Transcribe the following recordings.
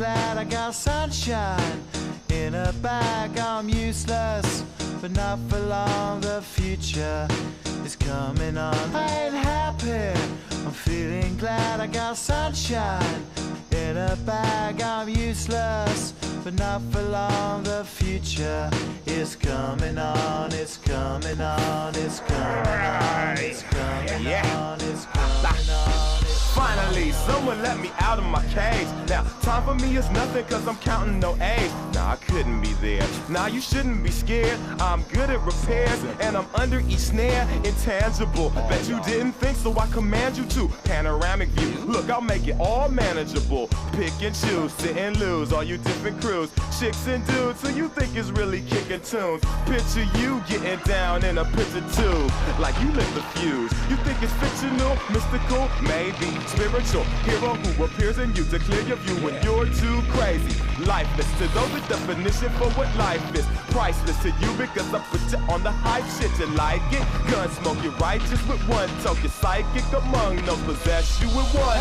glad I got sunshine in a bag. I'm useless, but not for long. The future is coming on. I ain't happy. I'm feeling glad I got sunshine in a bag. I'm useless, but not for long. The future is coming on. It's coming on. It's coming on. It's coming on. It's coming on. Finally, someone let me out of my cage. Now, time for me is nothing cause I'm counting no A's. Nah, I couldn't be there. Nah, you shouldn't be scared. I'm good at repairs and I'm under each snare. Intangible. Bet you didn't think so I command you to. Panoramic view. Look, I'll make it all manageable. Pick and choose, sit and lose. All you different crews, chicks and dudes who you think is really kicking tunes. Picture you getting down in a picture too. Like you lit the fuse. You think it's fictional, mystical, maybe spiritual. Hero who appears in you to clear your view when you're too crazy. Lifeless to those the definition for what life is. Priceless to you because I put you on the hype shit. You like it? Gun smoke, you're righteous with one toke. You're psychic among no possess you with one.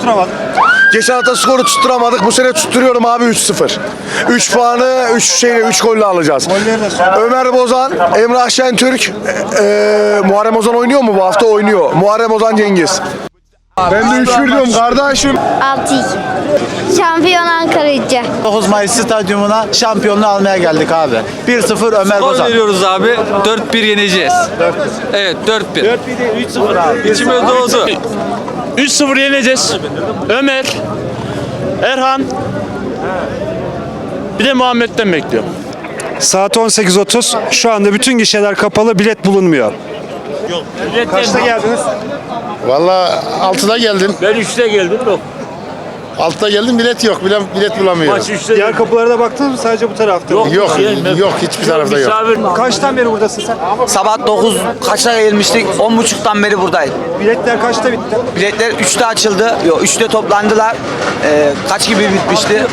Tutturamadık. Geçen hafta skoru tutturamadık. Bu sene tutturuyorum abi 3-0. 3 puanı 3 şeyle 3 golle alacağız. Ömer Bozan, Emrah Şentürk, e, e, Muharrem Ozan oynuyor mu bu hafta? Oynuyor. Muharrem Ozan Cengiz. Ben de 3-1 diyorum kardeşim. 6-2. Şampiyon Ankara gücü. 9 Mayıs stadyumuna şampiyonluğu almaya geldik abi. 1-0 Ömer Skor Bozan. veriyoruz abi. 4-1 yeneceğiz. Evet 4-1. 3-0 abi. İçime doğdu. 3-0 yeneceğiz. Ömer, Erhan, bir de Muhammed'den bekliyorum. Saat 18.30. Şu anda bütün gişeler kapalı, bilet bulunmuyor. Kaçta geldiniz? Valla 6'da geldim. Ben 3'te geldim yok. 6'da geldim bilet yok. Bilet, bilet bulamıyorum. Maç 3'te Diğer kapılara da baktınız mı? Sadece bu tarafta. Yok. Yok, yok hiçbir tarafta yok. Misafir Kaçtan beri buradasın sen? Sabah 9 kaçta gelmiştik? 10.30'dan beri buradayım. Biletler kaçta bitti? Biletler 3'te açıldı. Yok 3'te toplandılar. Ee, kaç gibi bitmişti?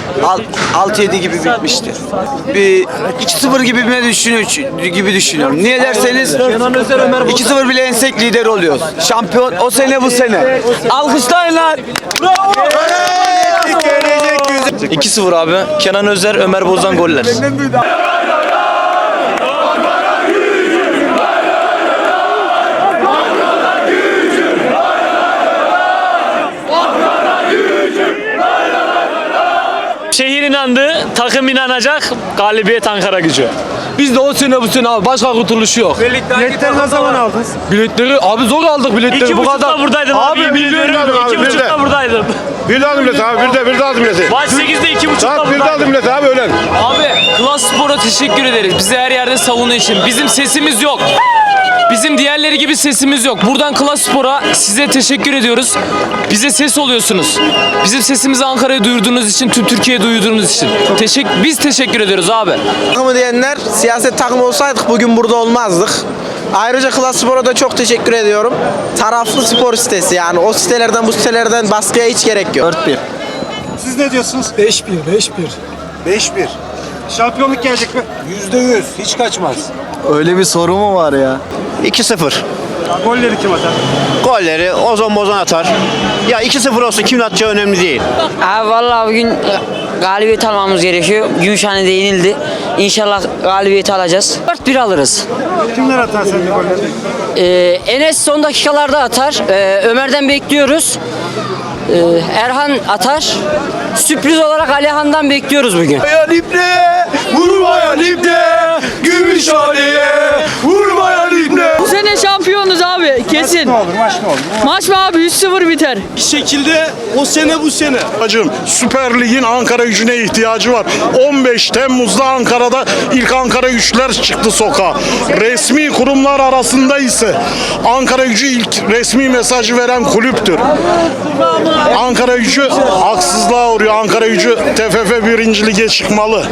6-7 gibi bitmişti. Bir 2-0 gibi mi düşünüyor, gibi düşünüyorum. Niye derseniz 2-0 bile ensek lider oluyoruz. Şampiyon o sene bu sene. Alkışlayın lan. 2-0 abi. Kenan Özer, Ömer Bozan goller. şehir inandı, takım inanacak, galibiyet Ankara gücü. Biz de o sene bu sene abi. Başka kurtuluşu yok. Biletleri ne zaman aldınız? Biletleri abi zor aldık biletleri İki bu buçukta kadar. buradaydım abi. Abi, öyle abi, İki de. buçukta buradaydım. Bir de aldım bileti abi. Bir de, bir de aldım bileti. Maç 8'de iki buçukta Saat bir de aldım buradaydım. bileti abi öğlen. Abi Klas Spor'a teşekkür ederiz. Bizi her yerde savunuyor için. Bizim sesimiz yok. Bizim diğerleri gibi sesimiz yok. Buradan Klas Spor'a size teşekkür ediyoruz. Bize ses oluyorsunuz. Bizim sesimizi Ankara'ya duyurduğunuz için, tüm Türkiye'ye duyurduğunuz için. Teşekkür, biz teşekkür ediyoruz abi. Takımı diyenler siyaset takımı olsaydık bugün burada olmazdık. Ayrıca Klas Spor'a da çok teşekkür ediyorum. Taraflı spor sitesi yani o sitelerden bu sitelerden baskıya hiç gerek yok. 4-1. Siz ne diyorsunuz? 5-1, 5-1. 5-1. Şampiyonluk gelecek mi? %100. Hiç kaçmaz. Öyle bir soru mu var ya? 2-0. Golleri kim atar? Golleri Ozan Bozan atar. Ya 2-0 olsun kimin atacağı önemli değil. Abi vallahi bugün galibiyet almamız gerekiyor. Gümüşhane'de yenildi. İnşallah galibiyeti alacağız. 4-1 alırız. Kimler atar sence golleri? Ee, Enes son dakikalarda atar. Ee, Ömer'den bekliyoruz. Ee, Erhan atar. Sürpriz olarak Alihan'dan bekliyoruz bugün. Vurmayan ipne, vurmayan ipne, gümüş Ali'ye, vurmayan ipne. Bu sene şampiyonuz abi kesin. Ne olur maç ne olur. Maç mı abi 3-0 biter. Bir şekilde o sene bu sene. Hacım Süper Lig'in Ankara gücüne ihtiyacı var. 15 Temmuz'da Ankara'da ilk Ankara güçler çıktı sokağa. Resmi kurumlar arasında ise Ankara gücü ilk resmi mesajı veren kulüptür. Ankara gücü haksızlığa uğruyor. Ankara gücü TFF 1. Lige çıkmalı.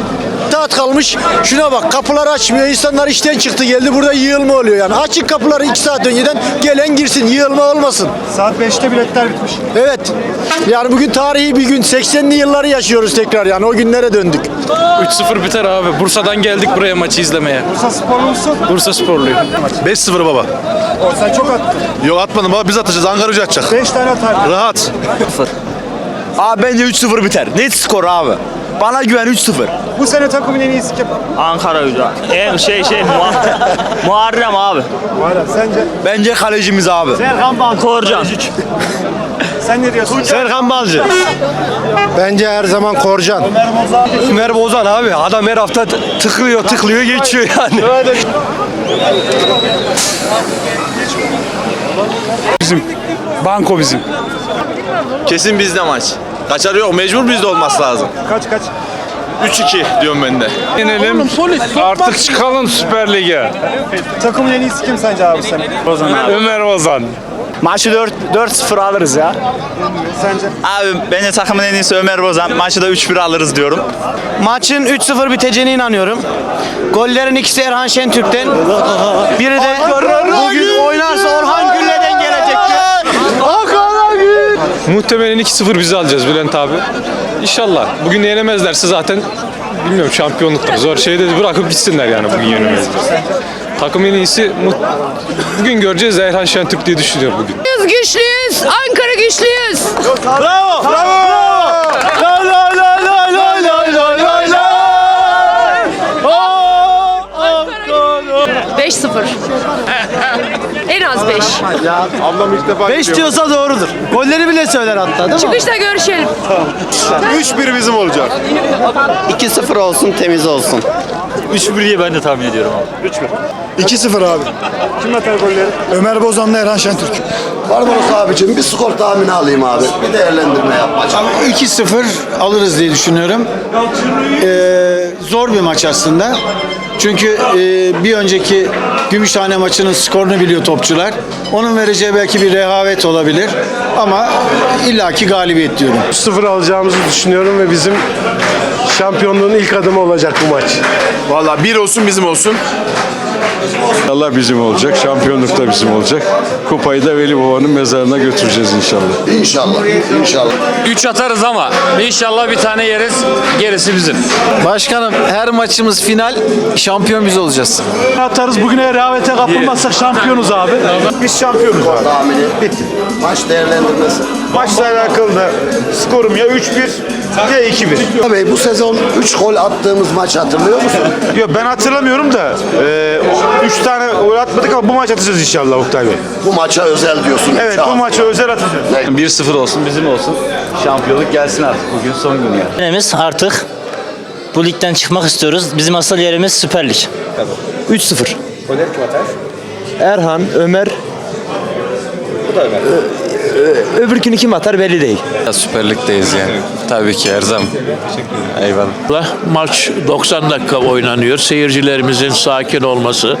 Saat kalmış. Şuna bak kapılar açmıyor. İnsanlar işten çıktı geldi. Burada yığılma oluyor yani. Açık kapıları 2 saat önceden gelen girsin. Yığılma olmasın. Saat 5'te biletler bitmiş. Evet. Yani bugün tarihi bir gün. 80'li yılları yaşıyoruz tekrar yani. O günlere döndük. 3-0 biter abi. Bursa'dan geldik buraya maçı izlemeye. Bursa sporlu musun? Bursa sporluyum. 5-0 baba. O, sen çok attın. Yok atmadım baba biz atacağız. Ankara gücü atacak. 5 tane atar. Rahat. Abi bence 3-0 biter. Net skor abi. Bana güven 3-0. Bu sene takımın en iyisi kim? Ankara gücü. En şey şey Muharrem abi. Var sence? Bence kalecimiz abi. Korcan. Sen ne diyorsun? Serkan Balcı. Bence her zaman Korcan. Ömer Bozan abi. Adam her hafta tıklıyor tıklıyor geçiyor yani. Banko bizim. Kesin bizde maç. Kaçarı yok. Mecbur bizde olması lazım. Kaç kaç? 3-2 diyorum ben de. Yenelim. Artık çıkalım Süper Lig'e. Takımın en iyisi kim sence abi bu sene? Ömer Ozan. Maçı 4 4-0 alırız ya. Sence? Abi bence takımın en iyisi Ömer Bozan. Maçı da 3-1 alırız diyorum. Maçın 3-0 biteceğine inanıyorum. Gollerin ikisi Erhan Şentürk'ten. Biri de bugün oynarsa Muhtemelen 2-0 bizi alacağız Bülent abi. İnşallah. Bugün yenemezlerse zaten bilmiyorum şampiyonluktur. Zor şeyde bırakıp gitsinler yani bugün yenemezler. Takım en iyisi bugün göreceğiz Erhan Şentürk diye düşünüyorum bugün. Güçlüyüz. Ankara güçlüyüz. Bravo! Bravo! La la la la la la la la la. 5-0. en az 5. 5 diyorsa doğrudur. Golleri bile söyler hatta değil mi? Çıkışta görüşelim. 3-1 bizim olacak. 2-0 olsun temiz olsun. 3-1 diye ben de tahmin ediyorum abi. 2-0 abi. Kim atar golleri? Ömer Bozan'la Erhan Şentürk. Barbaros abicim bir skor tahmini alayım abi. Bir değerlendirme yapacağım. 2-0 alırız diye düşünüyorum. Ee, zor bir maç aslında. Çünkü e, bir önceki Gümüşhane maçının skorunu biliyor topçular. Onun vereceği belki bir rehavet olabilir. Ama illaki galibiyet diyorum. 0 alacağımızı düşünüyorum ve bizim şampiyonluğun ilk adımı olacak bu maç. Valla bir olsun bizim olsun. Allah bizim olacak, şampiyonluk da bizim olacak. Kupayı da Veli Baba'nın mezarına götüreceğiz inşallah. İnşallah, inşallah. 3 atarız ama inşallah bir tane yeriz. Gerisi bizim. Başkanım her maçımız final. Şampiyon biz olacağız. Atarız bugüne rehavete kapılmazsak şampiyonuz abi. Biz şampiyonuz abi. Tahmini bitti. Maç değerlendirmesi. Maçla alakalı da skorum ya 3-1 ya 2-1. Bey bu sezon 3 gol attığımız maç hatırlıyor musun? Yok ben hatırlamıyorum da 3 tane gol atmadık ama bu maç atacağız inşallah Oktay Bey. Bu maça özel diyorsun. Evet bu maça özel atacağız. 1-0 olsun bizim olsun. Şampiyonluk gelsin artık. Bugün son günü yani. Yerimiz artık bu ligden çıkmak istiyoruz. Bizim asıl yerimiz Süper Lig. 3-0. Erhan, Ömer. Öbürkünü kim atar belli değil. Süper Lig'deyiz yani. Tabii ki her zaman. Eyvallah. Maç 90 dakika oynanıyor. Seyircilerimizin sakin olması,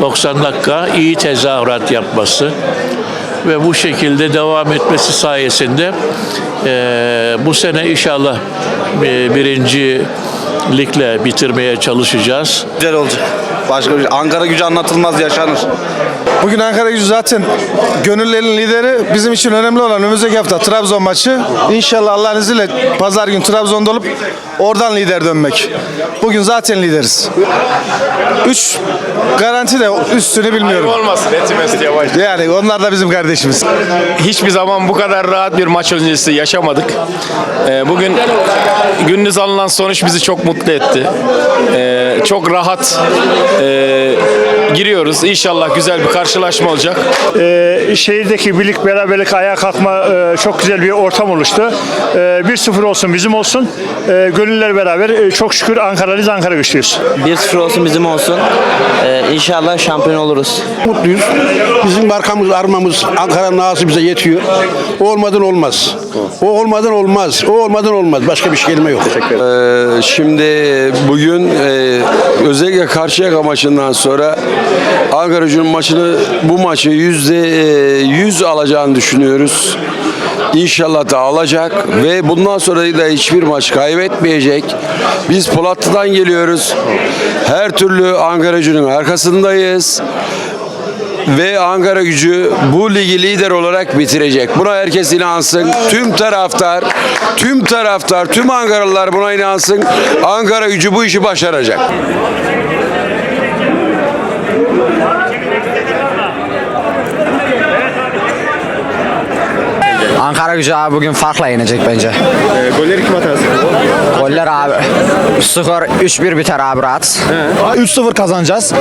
90 dakika iyi tezahürat yapması ve bu şekilde devam etmesi sayesinde eee, bu sene inşallah eee, birinci ligle bitirmeye çalışacağız. Güzel olacak. Başka bir Ankara gücü anlatılmaz yaşanır. Bugün Ankara gücü zaten gönüllerin lideri. Bizim için önemli olan önümüzdeki hafta Trabzon maçı. İnşallah Allah'ın izniyle pazar günü Trabzon'da olup oradan lider dönmek. Bugün zaten lideriz. 3 garanti de üstünü bilmiyorum. Olmasın Etimest yavaş. Yani onlar da bizim kardeşimiz. Hiçbir zaman bu kadar rahat bir maç öncesi yaşamadık. Ee, bugün gündüz alınan sonuç bizi çok mutlu etti. Ee, çok rahat e, giriyoruz. İnşallah güzel bir karşı karşılaşma olacak. Ee, şehirdeki birlik beraberlik ayağa kalkma e, çok güzel bir ortam oluştu. Ee, 1-0 olsun bizim olsun. Ee, gönüller beraber e, çok şükür Ankara'lıyız Ankara güçlüyüz. 1-0 olsun bizim olsun. inşallah şampiyon oluruz. Mutluyuz. Bizim markamız, armamız, Ankara'nın ağası bize yetiyor. O olmadan olmaz. O olmadan olmaz. O olmadan olmaz. Başka bir şey kelime yok. Ee, şimdi bugün e, özellikle Karşıyaka maçından sonra Ankara gücünün maçını bu maçı yüzde e, yüz alacağını düşünüyoruz. İnşallah da alacak ve bundan sonra da hiçbir maç kaybetmeyecek. Biz Polatlı'dan geliyoruz. Her türlü Ankara gücünün arkasındayız. Ve Ankara gücü bu ligi lider olarak bitirecek. Buna herkes inansın. Tüm taraftar, tüm taraftar, tüm Ankaralılar buna inansın. Ankara gücü bu işi başaracak. Ankara gücü abi bugün farkla yenecek bence. golleri kim atar? Goller abi. Skor 3-1 biter abi rahat. 3-0 kazanacağız.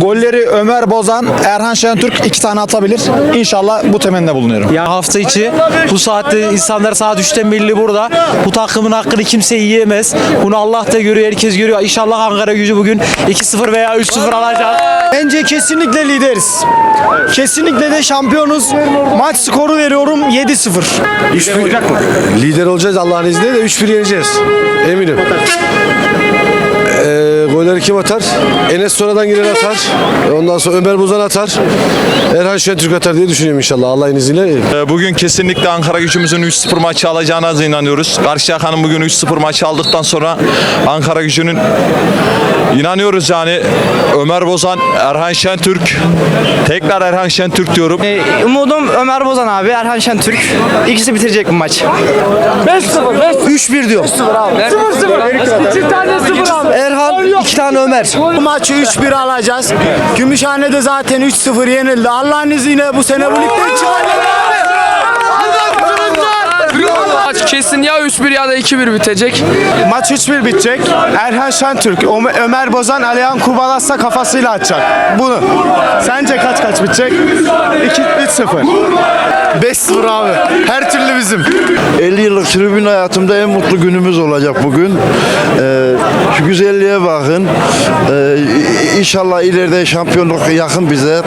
Golleri Ömer Bozan, Erhan Şentürk iki tane atabilir. İnşallah bu temennide bulunuyorum. Ya hafta içi bu saatte insanlar saat 3'te belli burada. Bu takımın hakkını kimse yiyemez. Bunu Allah da görüyor, herkes görüyor. İnşallah Ankara gücü bugün 2-0 veya 3-0 alacak. Bence kesinlikle lideriz. Kesinlikle de şampiyonuz. Maç skoru veriyorum 7-0. olacak mı? Lider olacağız Allah'ın izniyle de 3-1 yeneceğiz. এমিরেট Golleri kim atar? Enes sonradan giren atar. Ondan sonra Ömer Buzan atar. Erhan Şentürk atar diye düşünüyorum inşallah Allah'ın izniyle. Ee, bugün kesinlikle Ankara gücümüzün 3-0 maçı alacağına inanıyoruz. Karşıyaka'nın bugün 3-0 maçı aldıktan sonra Ankara gücünün inanıyoruz yani Ömer Bozan, Erhan Şentürk tekrar Erhan Şentürk diyorum. Ee, umudum Ömer Bozan abi, Erhan Şentürk. İkisi bitirecek bu maç. 5-0, 5-1 diyor. 0-0. 0-0. Erhan 2 Baştan Ömer. Bu maçı 3-1 alacağız. Gümüşhane'de zaten 3-0 yenildi. Allah'ın izniyle bu sene bu ligden çıkacağız. 3-1 ya da 2-1 bitecek. Maç 3-1 bitecek. Erhan Şentürk, Ömer- Bozan, Alihan Kubalas'la kafasıyla atacak. Bunu. Sence kaç kaç bitecek? 2-3-0. 5-0 abi. Her türlü bizim. 50 yıllık tribün hayatımda en mutlu günümüz olacak bugün. Ee, şu güzelliğe bakın. Ee, inşallah ileride şampiyonluk yakın bize.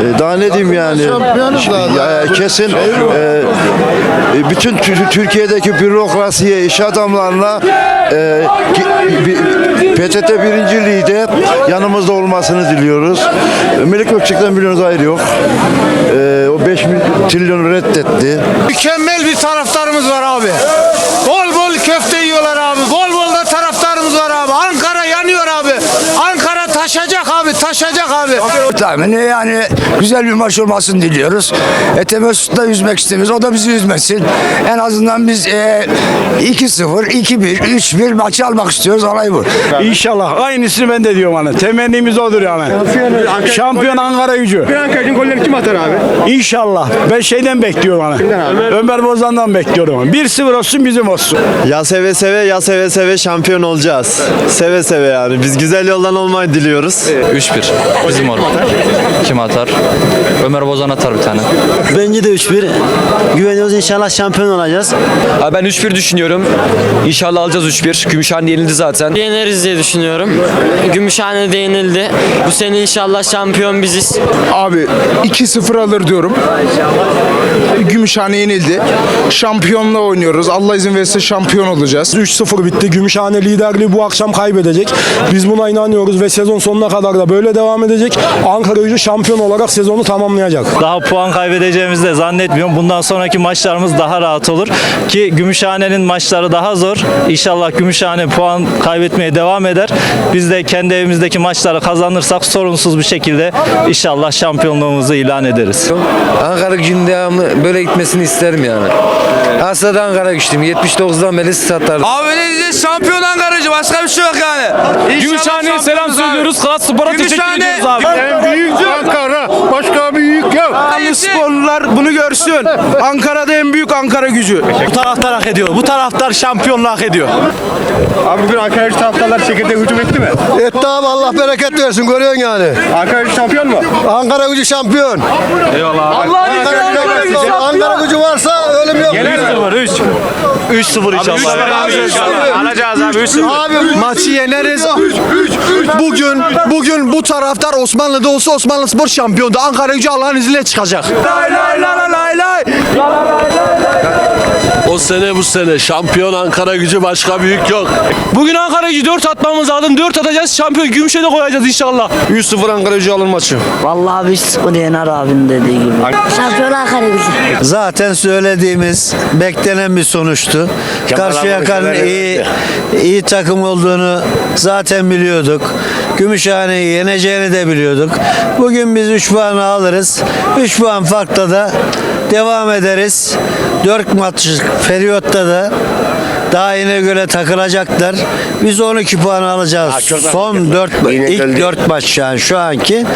Ee, daha ne diyeyim yani? Ya, kesin e, e, bütün Tü- Türkiye'deki bürokrasiye, iş adamlarına e, PTT birinciliği de yanımızda olmasını diliyoruz. Melik Gökçek'ten biliyorsunuz ayrı yok. E, o 5 trilyonu reddetti. Mükemmel bir taraftarımız var abi. Bol bol köfte yiyorlar abi. Bol bol da taraftarımız var abi. Ankara yanıyor abi. Ankara taşacak abi, taşacak abi. Tahmini yani güzel bir maç olmasını diliyoruz. Ete Mesut'la yüzmek istemiyoruz. O da bizi üzmesin. En azından biz e, 2-0, 2-1, 3-1 maçı almak istiyoruz. Olay bu. İnşallah. Aynısını ben de diyorum hani. Temennimiz odur yani. Şampiyon Ankara gücü. Ankara gücünün golleri kim atar abi? İnşallah. Ben şeyden bekliyorum hani. Ömer Bozan'dan bekliyorum. 1-0 olsun bizim olsun. Ya seve seve ya seve seve şampiyon olacağız. Seve seve yani. Biz güzel yoldan olmayı diliyoruz. 3-1 bizim olur. Kim atar? Ömer Bozan atar bir tane. Bence de 3-1. Güveniyoruz inşallah şampiyon olacağız. Abi ben 3-1 düşünüyorum. İnşallah alacağız 3-1. Gümüşhane yenildi zaten. Yeneriz diye düşünüyorum. Gümüşhane'de yenildi. Bu sene inşallah şampiyon biziz. Abi 2-0 alır diyorum. Gümüşhane yenildi. Şampiyonla oynuyoruz. Allah izin verirse şampiyon olacağız. 3-0 bitti. Gümüşhane liderliği bu akşam kaybedecek. Biz buna inanıyoruz ve sezon sonuna kadar da böyle devam edecek. Ankara gücü şampiyon olarak sezonu tamamlayacak. Daha puan kaybedeceğimizi de zannetmiyorum. Bundan sonraki maçlarımız daha rahat olur. Ki Gümüşhane'nin maçları daha zor. İnşallah Gümüşhane puan kaybetmeye devam eder. Biz de kendi evimizdeki maçları kazanırsak sorunsuz bir şekilde inşallah şampiyonluğumuzu ilan ederiz. Ankara gücünün devamlı böyle gitmesini isterim yani. Aslında Ankara güçlüyüm. 79'dan beri satardım. Abi ne diyeceğiz? Şampiyon Ankara'cı. Başka bir şey yok yani. Gümüşhane'ye selam söylüyoruz. Klas Spor'a teşekkür ediyoruz abi. Büyük Ankara. Başka büyük yok. Sporlular bunu görsün. Ankara'da en büyük Ankara gücü. Bu taraftar hak ediyor. Bu taraftar şampiyonluğu hak ediyor. Abi bugün Ankara gücü taraftarlar çekirdeğe hücum etti mi? Etti abi Allah bereket versin görüyorsun yani. Ankara gücü şampiyon mu? Ankara gücü şampiyon. Eyvallah. Ankara gücü, Ankara gücü varsa ölüm yok. 3 3-0 inşallah. Alacağız abi 3-0. Abi maçı yeneriz. Bugün bugün bu taraftar Osmanlı'da olsa Osmanlı Spor şampiyondu. Ankara gücü Allah'ın izniyle çıkacak. Lay lay lay lay lay. O sene bu sene şampiyon Ankara gücü başka büyük yok. Bugün Ankara gücü 4 atmamız lazım. 4 atacağız. Şampiyon Gümüş'e de koyacağız inşallah. 3-0 Ankara gücü alır maçı. Vallahi bir sıkıntı Yener abinin dediği gibi. Şampiyon Ankara gücü. Zaten söylediğimiz beklenen bir sonuçtu. Karşıyaka'nın iyi iyi takım olduğunu zaten biliyorduk. Gümüşhane'yi yeneceğini de biliyorduk. Bugün biz 3 puan alırız. 3 puan farkla da devam ederiz. 4 maç periyotta da daha yine göre takılacaklar. Biz 12 puan alacağız. Son 4 ilk 4 maç yani şu anki.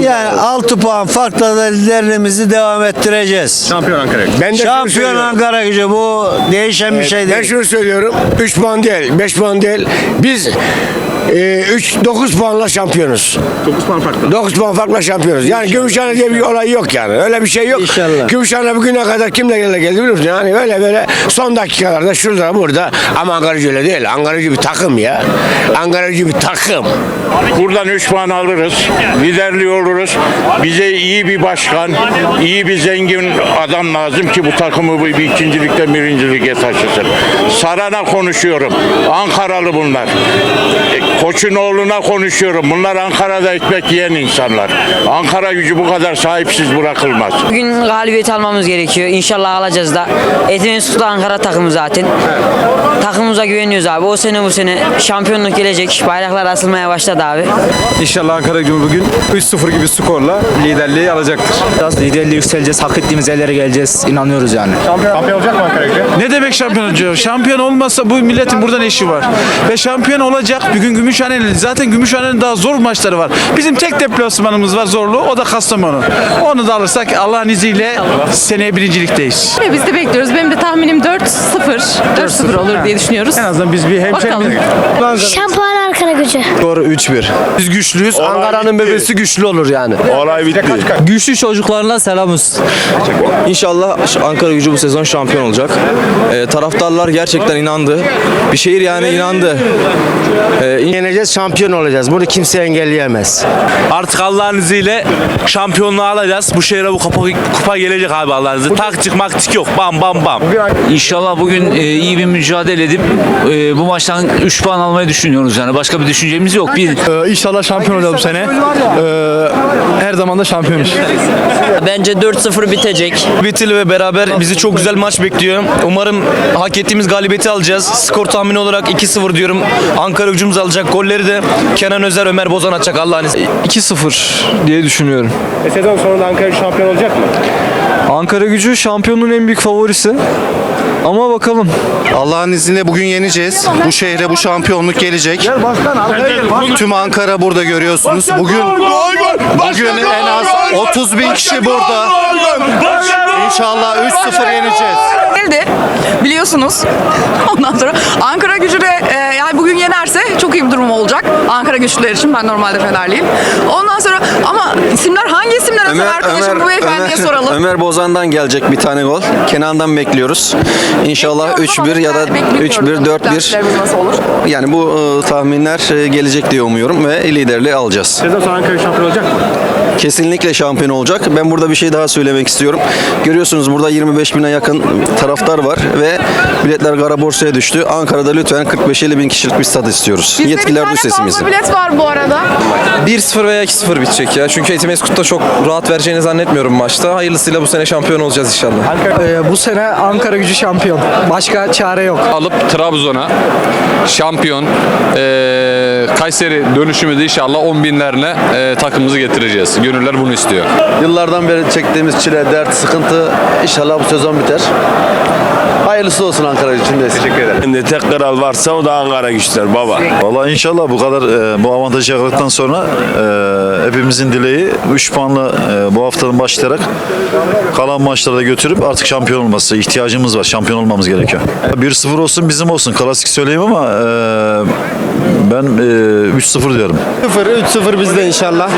Yani 6 puan farkla da liderliğimizi devam ettireceğiz. Şampiyon Ankara gücü. Ben Şampiyon Ankara gücü bu değişen bir şey değil. şunu söylüyorum. 3 puan değil, 5 puan değil. Biz 3 9 puanla şampiyonuz. 9 puan farklı. 9 puan farkla şampiyonuz. Yani Gümüşhane diye bir olay yok yani. Öyle bir şey yok. İnşallah. Gümüşhane bugüne kadar kimle geldi geldi biliyor musun? Yani böyle böyle son dakikalarda şurada burada ama Ankara'cı öyle değil. Ankara'cı bir takım ya. Ankara'cı bir takım. Buradan 3 puan alırız. Liderliği oluruz. Bize iyi bir başkan, iyi bir zengin adam lazım ki bu takımı bir bir ikincilikten birinci lige taşısın. Sarana konuşuyorum. Ankaralı bunlar. Koçun oğluna konuşuyorum. Bunlar Ankara'da ekmek yiyen insanlar. Ankara gücü bu kadar sahipsiz bırakılmaz. Bugün galibiyet almamız gerekiyor. İnşallah alacağız da. Etimesgut'ta Ankara takımı zaten. Takımımıza güveniyoruz abi. O sene bu sene şampiyonluk gelecek. Bayraklar asılmaya başladı abi. İnşallah Ankara gücü bugün 3-0 gibi skorla liderliği alacaktır. Biraz liderliği yükseleceğiz. Hak ettiğimiz yerlere geleceğiz. İnanıyoruz yani. Şampiyon olacak mı Ankara gücü? Ne demek şampiyon olacak? Şampiyon olmazsa bu milletin burada ne işi var? Ve şampiyon olacak. Bugün Gümüşhane'nin zaten Gümüşhane'nin daha zor maçları var. Bizim tek deplasmanımız var zorlu. O da Kastamonu. Onu da alırsak Allah'ın izniyle seneye birincilikteyiz. Biz de bekliyoruz. Benim de tahminim 4-0. 4-0 olur diye düşünüyoruz. En azından biz bir Bakalım. hemşehrimiz. Gücü. Doğru 3-1. Biz güçlüyüz. Ankara'nın bebesi güçlü olur yani. Olay bitti. Güçlü çocuklarına selamız. İnşallah Ankara gücü bu sezon şampiyon olacak. Ee, taraftarlar gerçekten inandı. Bir şehir yani inandı. Ee, Yeneceğiz, şampiyon olacağız. Bunu kimse engelleyemez. Artık Allah'ın izniyle şampiyonluğu alacağız. Bu şehre bu kupa, kupa gelecek abi Allah'ın izniyle. Taktik maktik yok. Bam bam bam. İnşallah bugün e, iyi bir mücadele edip e, bu maçtan 3 puan almayı düşünüyoruz yani. Başka bir düşüncemiz yok. Bir inşallah şampiyon olalım sene. Ee, her zaman da şampiyonuz. Bence 4-0 bitecek. Bitil ve beraber bizi çok güzel maç bekliyor. Umarım hak ettiğimiz galibiyeti alacağız. Skor tahmini olarak 2-0 diyorum. Ankara gücümüz alacak. Golleri de Kenan Özer, Ömer Bozan atacak Allah'ın izniyle. 2-0 diye düşünüyorum. E, sezon sonunda Ankara şampiyon olacak mı? Ankara gücü şampiyonluğun en büyük favorisi. Ama bakalım. Allah'ın izniyle bugün yeneceğiz. Bu şehre bu şampiyonluk gelecek. Tüm Ankara burada görüyorsunuz. Bugün bugün en az 30 bin kişi burada. İnşallah 3-0 yeneceğiz. Geldi. Biliyorsunuz. Ondan sonra Ankara gücü de e, yani bugün yenerse çok iyi bir durum olacak. Ankara güçlüler için ben normalde Fenerliyim. Ondan sonra ama isimler hangi isimler Ömer, arkadaşım bu beyefendiye soralım. Ömer Bozan'dan gelecek bir tane gol. Kenan'dan bekliyoruz. İnşallah 3-1 ya da 3-1, 4-1. Beklentilerimiz nasıl olur? Yani bu e, tahminler e, gelecek diye umuyorum ve liderliği alacağız. Sezon sonu Ankara şampiyon olacak mı? Kesinlikle şampiyon olacak. Ben burada bir şey daha söylemek istiyorum. Görüyorsunuz burada 25 bine yakın taraftar var ve biletler kara borsaya düştü. Ankara'da lütfen 45-50 bin kişilik bir stad istiyoruz. Bizde Yetkililer duy sesimizi. bilet var bu arada. 1-0 veya 2-0 bitecek ya. Çünkü Etimeskut'ta çok rahat vereceğini zannetmiyorum maçta. Hayırlısıyla bu sene şampiyon olacağız inşallah. bu sene Ankara gücü şampiyon. Başka çare yok. Alıp Trabzon'a şampiyon eee, Kayseri dönüşümü de inşallah 10 binlerle eee, takımımızı getireceğiz. Gönüller bunu istiyor. Yıllardan beri çektiğimiz çile, dert, sıkıntı inşallah bu sezon biter. Hayırlısı olsun Ankara için de. Teşekkür ederim. Şimdi tek kral varsa o da Ankara güçler baba. Vallahi inşallah bu kadar e, bu avantajı yakaladıktan sonra e, hepimizin dileği 3 puanla e, bu haftanın başlayarak kalan maçlarda götürüp artık şampiyon olması ihtiyacımız var. Şampiyon olmamız gerekiyor. 1-0 olsun bizim olsun. Klasik söyleyeyim ama e, ben e, 3-0 diyorum. 0 3-0 bizde inşallah.